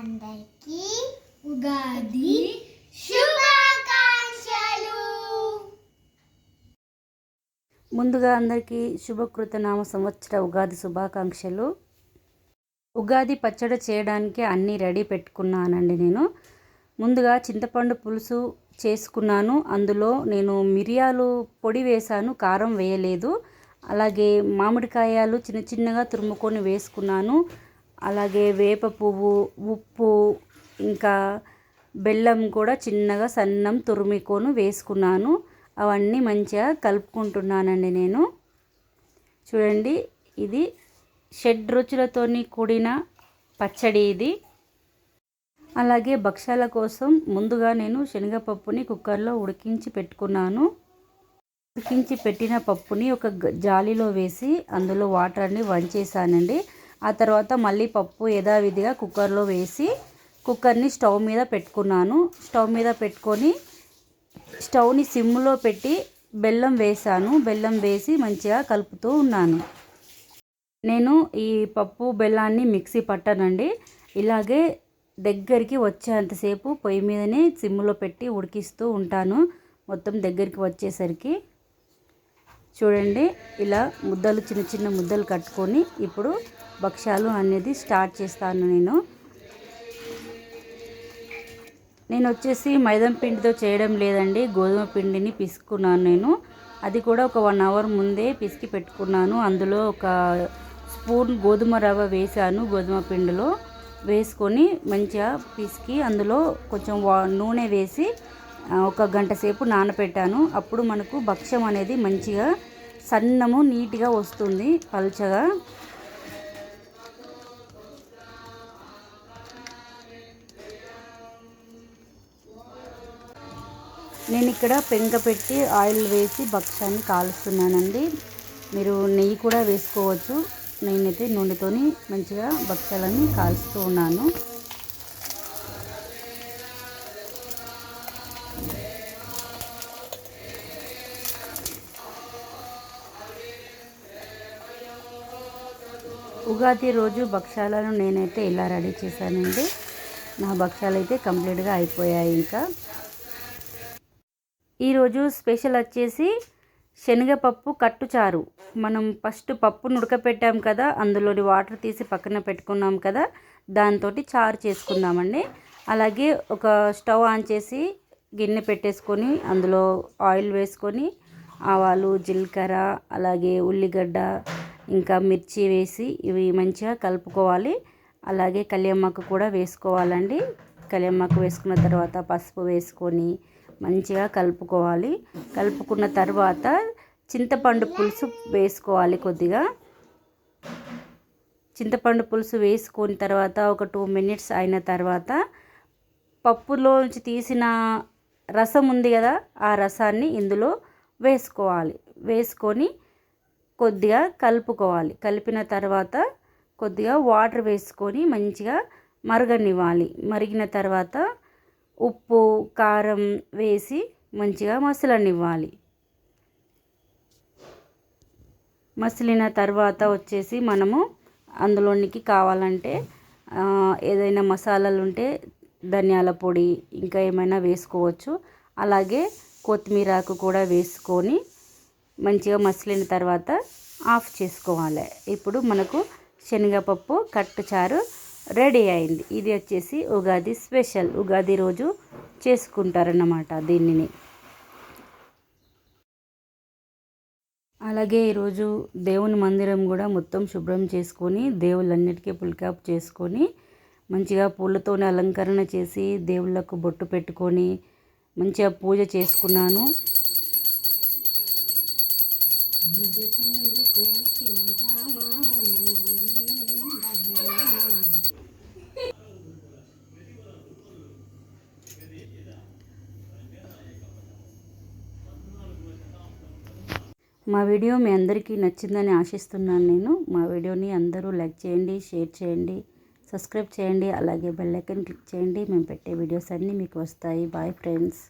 అందరికీ ఉగాది శుభాకాంక్షలు. ముందుగా అందరికీ శుభకృత నామ సంవత్సర ఉగాది శుభాకాంక్షలు. ఉగాది పచ్చడి చేయడానికి అన్నీ రెడీ పెట్టుకున్నానండి నేను. ముందుగా చింతపండు పులుసు చేసుకున్నాను. అందులో నేను మిరియాలు పొడి వేశాను కారం వేయలేదు. అలాగే మామిడికాయలు చిన్న చిన్నగా తురుముకొని వేసుకున్నాను. అలాగే వేప పువ్వు ఉప్పు ఇంకా బెల్లం కూడా చిన్నగా సన్నం తురుముకొని వేసుకున్నాను. అవన్నీ మంచిగా కలుపుకుంటున్నానండి నేను. చూడండి ఇది షెడ్ రుచులతోని కూడిన పచ్చడి ఇది. అలాగే భక్ష్యాల కోసం ముందుగా నేను శనగపప్పుని కుక్కర్లో ఉడికించి పెట్టుకున్నాను. ఉడికించి పెట్టిన పప్పుని ఒక గ- జాలీలో వేసి అందులో వాటర్ని వంచేసానండి. ఆ తర్వాత మళ్ళీ పప్పు యథావిధిగా కుక్కర్లో వేసి కుక్కర్ని స్టవ్ మీద పెట్టుకున్నాను. స్టవ్ మీద పెట్టుకొని స్టవ్ని సిమ్లో పెట్టి బెల్లం వేసాను. బెల్లం వేసి మంచిగా కలుపుతూ ఉన్నాను. నేను ఈ పప్పు బెల్లాన్ని మిక్సీ పట్టానండి. ఇలాగే దగ్గరికి వచ్చేంతసేపు పొయ్యి మీదనే సిమ్లో పెట్టి ఉడికిస్తూ ఉంటాను. మొత్తం దగ్గరికి వచ్చేసరికి చూడండి ఇలా ముద్దలు చిన్న చిన్న ముద్దలు కట్టుకొని ఇప్పుడు భక్ష్యాలు అనేది స్టార్ట్ చేస్తాను నేను. నేను వచ్చేసి మైదం పిండితో చేయడం లేదండి గోధుమ పిండిని పిసుకున్నాను నేను. అది కూడా ఒక వన్ అవర్ ముందే పిసికి పెట్టుకున్నాను. అందులో ఒక స్పూన్ గోధుమ రవ్వ వేసాను గోధుమ పిండిలో. వేసుకొని మంచిగా పిసికి అందులో కొంచెం వా నూనె వేసి ఒక గంట సేపు నానబెట్టాను అప్పుడు మనకు భక్ష్యం అనేది మంచిగా సన్నము నీట్గా వస్తుంది పల్చగా. నేను ఇక్కడ పెంక పెట్టి ఆయిల్ వేసి భక్ష్యాన్ని కాలుస్తున్నానండి. మీరు నెయ్యి కూడా వేసుకోవచ్చు. నేనైతే నూనెతోని మంచిగా భక్ష్యాలని కాలుస్తూ ఉన్నాను. ఉగాది రోజు భక్ష్యాలను నేనైతే ఇలా రెడీ చేశానండి? నా భక్షాలు అయితే కంప్లీట్గా అయిపోయాయి ఇంకా. ఈరోజు స్పెషల్ వచ్చేసి శనగపప్పు కట్టుచారు. మనం ఫస్ట్ పప్పును ఉడకపెట్టాం కదా అందులోని వాటర్ తీసి పక్కన పెట్టుకున్నాం కదా దాంతో చారు చేసుకుందామండి. అలాగే ఒక స్టవ్ ఆన్ చేసి గిన్నె పెట్టేసుకొని అందులో ఆయిల్ వేసుకొని ఆవాలు జీలకర్ర అలాగే ఉల్లిగడ్డ ఇంకా మిర్చి వేసి ఇవి మంచిగా కలుపుకోవాలి. అలాగే కళ్యామాకు కూడా వేసుకోవాలండి. కళ్యామాకు వేసుకున్న తర్వాత పసుపు వేసుకొని మంచిగా కలుపుకోవాలి. కలుపుకున్న తర్వాత చింతపండు పులుసు వేసుకోవాలి కొద్దిగా. చింతపండు పులుసు వేసుకున్న తర్వాత ఒక టూ మినిట్స్ అయిన తర్వాత పప్పులోంచి తీసిన రసం ఉంది కదా ఆ రసాన్ని ఇందులో వేసుకోవాలి. వేసుకొని కొద్దిగా కలుపుకోవాలి. కలిపిన తర్వాత కొద్దిగా వాటర్ వేసుకొని మంచిగా మరగనివ్వాలి. మరిగిన తర్వాత ఉప్పు కారం వేసి మంచిగా మసలనివ్వాలి. మసిలిన తర్వాత వచ్చేసి మనము అందులోనికి కావాలంటే ఏదైనా మసాలాలు ఉంటే ధనియాల పొడి ఇంకా ఏమైనా వేసుకోవచ్చు. అలాగే కొత్తిమీర ఆకు కూడా వేసుకొని మంచిగా మసిలిన తర్వాత ఆఫ్ చేసుకోవాలి. ఇప్పుడు మనకు శనగపప్పు కట్టు చారు రెడీ అయింది. ఇది వచ్చేసి ఉగాది స్పెషల్. ఉగాది రోజు చేసుకుంటారన్నమాట దీనిని. అలాగే ఈరోజు దేవుని మందిరం కూడా మొత్తం శుభ్రం చేసుకొని దేవుళ్ళన్నిటికీ పుల్కాప్ చేసుకొని మంచిగా పూలతోనే అలంకరణ చేసి దేవుళ్ళకు బొట్టు పెట్టుకొని మంచిగా పూజ చేసుకున్నాను. మా వీడియో మీ అందరికీ నచ్చిందని ఆశిస్తున్నాను నేను. మా వీడియోని అందరూ లైక్ చేయండి షేర్ చేయండి సబ్స్క్రైబ్ చేయండి అలాగే బెల్ ఐకాన్ క్లిక్ చేయండి. మేము పెట్టే వీడియోస్ అన్నీ మీకు వస్తాయి. Bye friends.